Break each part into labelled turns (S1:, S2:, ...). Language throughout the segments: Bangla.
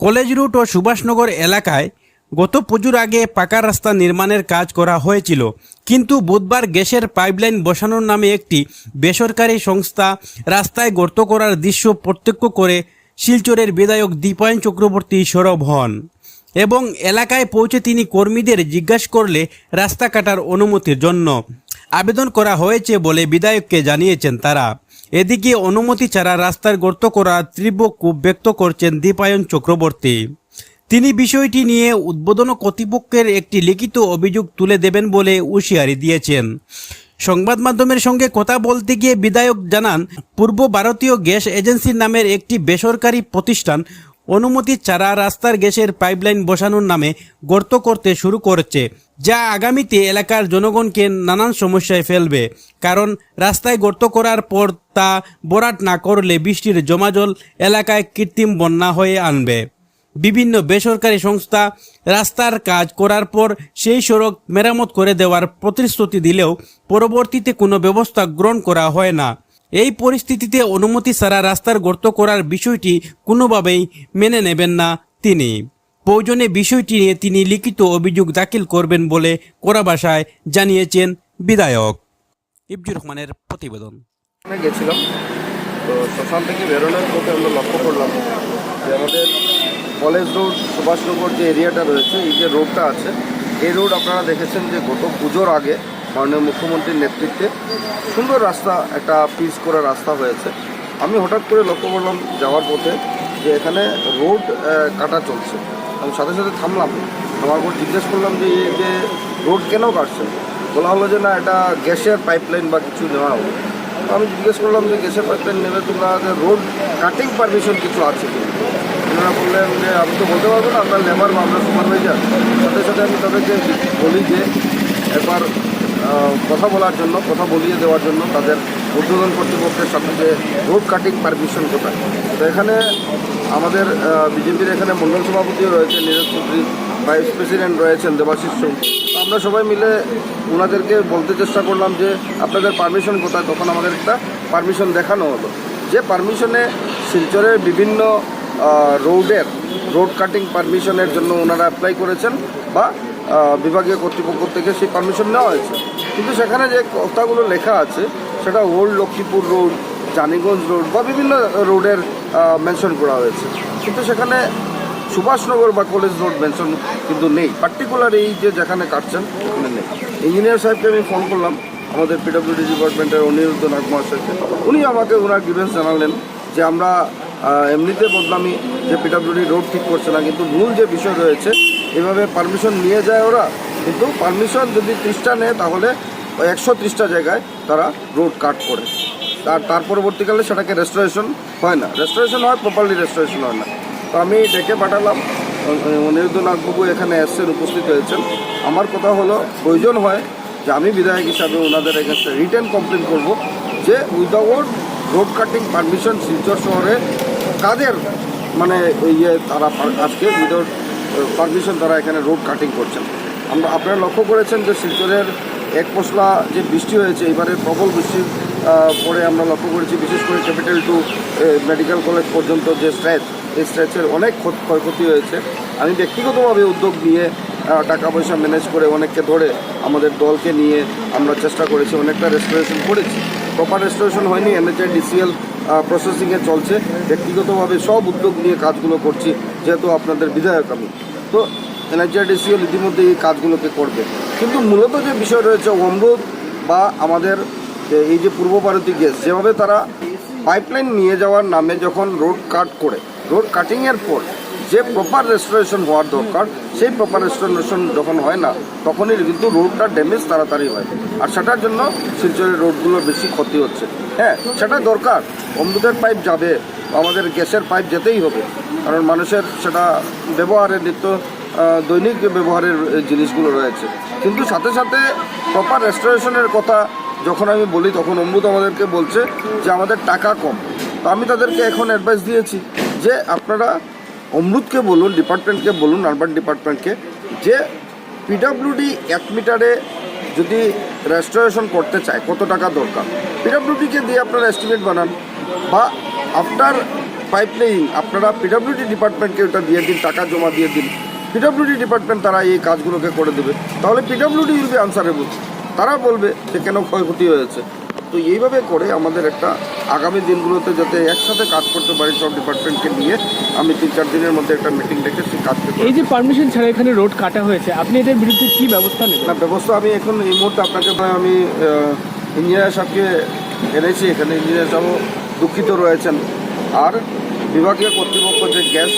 S1: কলেজ রুট ও সুভাষনগর এলাকায় গত পুজোর আগে পাকা রাস্তা নির্মাণের কাজ করা হয়েছিল। কিন্তু বুধবার গ্যাসের পাইপলাইন বসানোর নামে একটি বেসরকারি সংস্থা রাস্তায় গর্ত করার দৃশ্য প্রত্যক্ষ করে শিলচরের বিধায়ক দীপায়ন চক্রবর্তী সরব হন এবং এলাকায় পৌঁছে তিনি কর্মীদের জিজ্ঞাসা করলে রাস্তা কাটার অনুমতির জন্য আবেদন করা হয়েছে বলে বিধায়ককে জানিয়েছেন তারা। এদিকে অনুমতি ছাড়া রাস্তার গর্ত করা তীব্র ক্ষোভ ব্যক্ত করছেন দীপায়ন চক্রবর্তী। তিনি বিষয়টি নিয়ে উদ্বোধন কর্তৃপক্ষের একটি লিখিত অভিযোগ তুলে দেবেন বলে হুঁশিয়ারি দিয়েছেন। সংবাদ মাধ্যমের সঙ্গে কথা বলতে গিয়ে বিধায়ক জানান, পূর্ব ভারতীয় গ্যাস এজেন্সির নামের একটি বেসরকারি প্রতিষ্ঠান অনুমতি ছাড়া রাস্তার গ্যাসের পাইপলাইন বসানোর নামে গর্ত করতে শুরু করেছে। যা আগামীতে এলাকার জনগণকে নানান সমস্যায় ফেলবে। কারণ রাস্তায় গর্ত করার পর তা বরাট না করলে বৃষ্টির জমাজল এলাকায় কৃত্রিম বন্যা হয়ে আনবে। বিভিন্ন বেসরকারি সংস্থা রাস্তার কাজ করার পর সেই সড়ক মেরামত করে দেওয়ার প্রতিশ্রুতি দিলেও পরবর্তীতে কোনো ব্যবস্থা গ্রহণ করা হয় না। এই পরিস্থিতিতে অনুমতি ছাড়া রাস্তার গর্ত করার বিষয়টি কোনোভাবেই মেনে নেবেন না তিনি। প্রয়োজনে বিষয়টি নিয়ে তিনি লিখিত অভিযোগ দাখিল করবেন বলে কোরা ভাষায় জানিয়েছেন বিধায়ক। ইবজুর রহমানের প্রতিবেদন।
S2: গেছিলাম, তো শ্মশান থেকে বেরোনোর পথে আমরা লক্ষ্য করলাম যে আমাদের কলেজ রোড সুভাষনগর যে এরিয়াটা রয়েছে, এই যে রোডটা আছে, এই রোড আপনারা দেখেছেন যে গত পুজোর আগে মাননীয় মুখ্যমন্ত্রীর নেতৃত্বে সুন্দর রাস্তা, একটা পিচ করা রাস্তা হয়েছে। আমি হঠাৎ করে লক্ষ্য করলাম যাওয়ার পথে যে এখানে রোড কাটা চলছে। আমি সাথে সাথে থামলাম। আমার পর জিজ্ঞেস করলাম যে যে রোড কেন কাটছে? বলা হলো যে, না, এটা গ্যাসের পাইপলাইন বা কিছু নেওয়া হবে। তো আমি জিজ্ঞেস করলাম যে, গ্যাসের পাইপলাইন নেবে তোমরা? রোড কাটিং পারমিশন কিছু আছে কি? ওনারা বললেন যে, আমি তো বলতে পারব না আপনার লেবার বা আপনার সুপারভাইজার সাথে সাথে আমি তাদেরকে বলি যে, একবার কথা বলার জন্য, কথা বলিয়ে দেওয়ার জন্য তাদের উদ্বোধন কর্তৃপক্ষের সাথে যে রোড কাটিং পারমিশন কোথায়? তো এখানে আমাদের বিজেপির এখানে মন্ডল সভাপতিও রয়েছে নীরজ চৌধুরী ভাইস প্রেসিডেন্ট রয়েছেন, দেবাশিস তো আমরা সবাই মিলে ওনাদেরকে বলতে চেষ্টা করলাম যে, আপনাদের পারমিশন কোথায়? তখন আমাদের একটা পারমিশন দেখানো হলো। যে পারমিশনে শিলচরের বিভিন্ন রোডের রোড কাটিং পারমিশনের জন্য ওনারা অ্যাপ্লাই করেছেন বা বিভাগীয় কর্তৃপক্ষ থেকে সেই পারমিশন নেওয়া হয়েছে। কিন্তু সেখানে যে কথাগুলো লেখা আছে সেটা old Lakshmipur road, Janiganj road বা বিভিন্ন রোডের মেনশন করা হয়েছে। কিন্তু সেখানে সুভাষনগর বা কলেজ রোড মেনশন কিন্তু নেই। পার্টিকুলার এই যে যেখানে কাটছেন ওখানে নেই। ইঞ্জিনিয়ার সাহেবকে আমি ফোন করলাম, আমাদের পিডব্লিউডি ডিপার্টমেন্টের অনিরুদ্ধ নাগ মহাশয়কে উনি আমাকে ওনার গ্রিভেন্স জানালেন যে আমরা এমনিতে বদনামি যে পিডব্লিউডি রোড ঠিক করছে না, কিন্তু মূল যে বিষয় রয়েছে, এভাবে পারমিশন নিয়ে যায় ওরা। কিন্তু পারমিশন যদি ত্রিশটা নেয়, তাহলে একশো ত্রিশটা জায়গায় তারা রোড কাট করে। তার তার পরবর্তীকালে সেটাকে রেস্টোরেশন হয় না। রেস্টোরেশন হয় প্রপারলি রেস্টোরেশন হয় না। তো আমি ডেকে পাঠালাম। অ- অনিরুদ্ধ এখানে এসছেন উপস্থিত হয়েছেন। আমার কথা হলো, প্রয়োজন হয় যে আমি বিধায়ক হিসাবে ওনাদের এগেনস্টে রিটার্ন কমপ্লেন করব যে without road cutting permission Silchar শহরে কাদের মানে ইয়ে তারা আজকে উইদাউট পারমিশন তারা এখানে রোড কাটিং করছেন। আমরা আপনারা লক্ষ্য করেছেন যে শিলচরের এক পশলা যে বৃষ্টি হয়েছে, এবারে প্রবল বৃষ্টির পরে আমরা লক্ষ্য করেছি, বিশেষ করে ক্যাপিটাল টু মেডিকেল কলেজ পর্যন্ত যে স্ট্রেচ, এই স্ট্রেচের অনেক ক্ষয়ক্ষতি হয়েছে। আমি ব্যক্তিগতভাবে উদ্যোগ নিয়ে টাকা পয়সা ম্যানেজ করে অনেককে ধরে আমাদের দলকে নিয়ে আমরা চেষ্টা করেছি, অনেকটা রেস্টোরেশন করেছি। প্রপার রেস্টোরেশন হয়নি এনএচআই ডিসিএল প্রসেসিংয়ে চলছে। ব্যক্তিগতভাবে সব উদ্যোগ নিয়ে কাজগুলো করছি, যেহেতু আপনাদের বিধায়ক আমি। তো এনএচআরডিসিএল ইতিমধ্যে এই কাজগুলোকে করবে। কিন্তু মূলত যে বিষয় রয়েছে অমৃত বা আমাদের এই যে পূর্ব ভারতীয় গ্যাস, যেভাবে তারা পাইপলাইন নিয়ে যাওয়ার নামে যখন রোড কাট করে রোড কাটিংয়ের পর যে প্রপার রেস্টোরেশন হওয়ার দরকার, সেই প্রপার রেস্টোরেশন যখন হয় না, তখনই কিন্তু রোডটা ড্যামেজ তাড়াতাড়ি হয়। আর সেটার জন্য শিলচরের রোডগুলোর বেশি ক্ষতি হচ্ছে। হ্যাঁ সেটা দরকার। অমৃতের পাইপ যাবে, আমাদের গ্যাসের পাইপ যেতেই হবে। কারণ মানুষের সেটা ব্যবহারের নিত্য দৈনিক ব্যবহারের জিনিসগুলো রয়েছে। কিন্তু সাথে সাথে প্রপার রেস্টোরেশনের কথা যখন আমি বলি, তখন অমৃত আমাদেরকে বলছে যে আমাদের টাকা কম। তো আমি তাদেরকে এখন অ্যাডভাইস দিয়েছি যে আপনারা অমৃতকে বলুন, ডিপার্টমেন্টকে বলুন আরবান ডিপার্টমেন্টকে যে পিডাব্লিউডি এক মিটারে যদি রেস্টোরেশন করতে চায়, কত টাকা দরকার? পিডাব্লিউডিকে দিয়ে আপনারা এস্টিমেট বানান। বা আফটার পাইপলাইন আপনারা পিডাব্লিউডি ডিপার্টমেন্টকে ওটা দিয়ে দিন, টাকা জমা দিয়ে দিন। পিডাব্লিউডি ডিপার্টমেন্ট তারা এই কাজগুলোকে করে দেবে। তাহলে পিডাব্লিউডি উইল বি আনসারেবল তারা বলবে যে কেন ক্ষয়ক্ষতি হয়েছে। তো এইভাবে করে আমাদের একটা আগামী দিনগুলোতে যাতে একসাথে কাজ করতে পারি সব ডিপার্টমেন্টকে নিয়ে আমি তিন চার দিনের মধ্যে একটা মিটিং ডেকে সেই করে
S3: এই যে পারমিশন ছাড়া এখানে রোড কাটা হয়েছে আপনি এটার বিরুদ্ধে কী ব্যবস্থা নেবেন?
S2: না ব্যবস্থা আমি এখন এই মুহূর্তে আপনাকে আমি ইঞ্জিনিয়ার সাহেবকে এনেছি এখানে ইঞ্জিনিয়ার সাহেবও দুঃখিত রয়েছেন। আর বিভাগীয় কর্তৃপক্ষ যে গ্যাস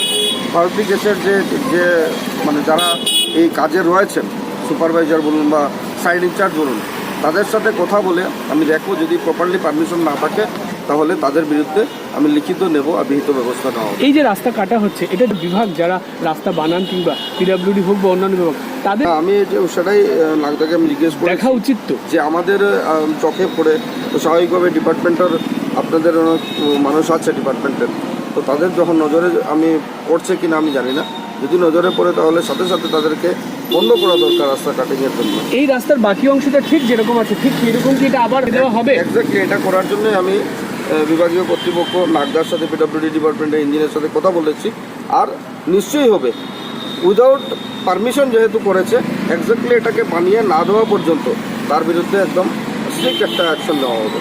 S2: ভারতী গ্যাসের যে যে মানে যারা এই কাজে রয়েছেন সুপারভাইজার বলুন বা সাইড ইনচার্জ বলুন তাদের সাথে কথা বলে আমি দেখব যদি প্রপারলি পারমিশন না থাকে তাহলে তাদের বিরুদ্ধে আমি লিখিত নেব আর বিহিত ব্যবস্থা নেওয়া
S3: এই যে রাস্তা কাটা হচ্ছে এটা বিভাগ যারা রাস্তা বানান কিংবা পিডাব্লিউডি হোক বা অন্যান্য বিভাগ তাদের
S2: আমি যে সেটাই নাগদাকে আমি জিজ্ঞেস করি
S3: দেখা উচিত তো।
S2: যে আমাদের চোখে পড়ে স্বাভাবিকভাবে ডিপার্টমেন্টের আপনাদের অনেক মানুষ আছে ডিপার্টমেন্টের তো তাদের যখন নজরে আমি পড়ছে কিনা আমি জানি না। যদি নজরে পড়ে তাহলে সাথে সাথে তাদেরকে বন্ধ করা দরকার রাস্তা কাটিংয়ের জন্য।
S3: এই রাস্তার বাকি অংশটা ঠিক যেরকম আছে ঠিক সেরকম কি এটা আবার দেওয়া হবে?
S2: এক্স্যাক্টলি এটা করার জন্য আমি বিভাগীয় কর্তৃপক্ষ নাগদার সাথে পিডব্লিউডি ডিপার্টমেন্টের ইঞ্জিনিয়ারের সাথে কথা বলেছি। আর নিশ্চয়ই হবে। উইদাউট পারমিশন যেহেতু করেছে এক্স্যাক্টলি এটাকে বানিয়ে না দেওয়া পর্যন্ত তার বিরুদ্ধে একদম স্ট্রিক্ট একটা অ্যাকশন নেওয়া হবে।